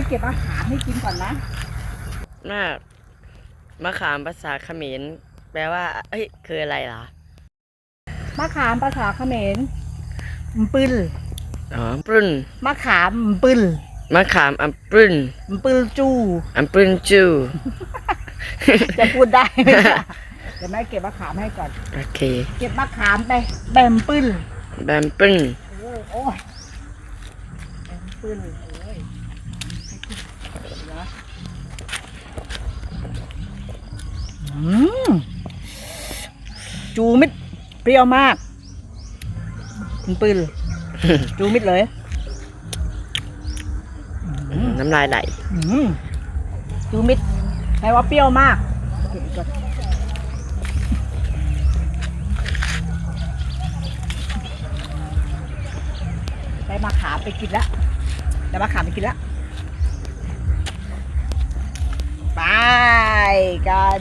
ม่เก็บอาหารให้กินก่อนนะมากมะขามภาษาเขมรแปลว่า เอ้ย คืออะไรเหรอ มะขามภาษาเขมรมปึลอ๋อปรุนมะขามมปึลมะขามอัมปรุนมปึลจูอัมปรุนจู จะพูดได้ไหมจ๊ะเดี๋ยวแม่เก็บมะขามให้ก่อน โอเค เก็บมะขามไป แบมปึลแบมปรุนโอ้โอ้ยแบมปึลโอ้ย จูมิดเปรี้ยวมากมปึลจูมิดเลย น้ำลายไหลอืมจูมิดแปลว่าเปรี้ยวมากเก็บอีกก่อนได้มาขามไปกินแล้วได้มาขามไปกินแล้วไปกัน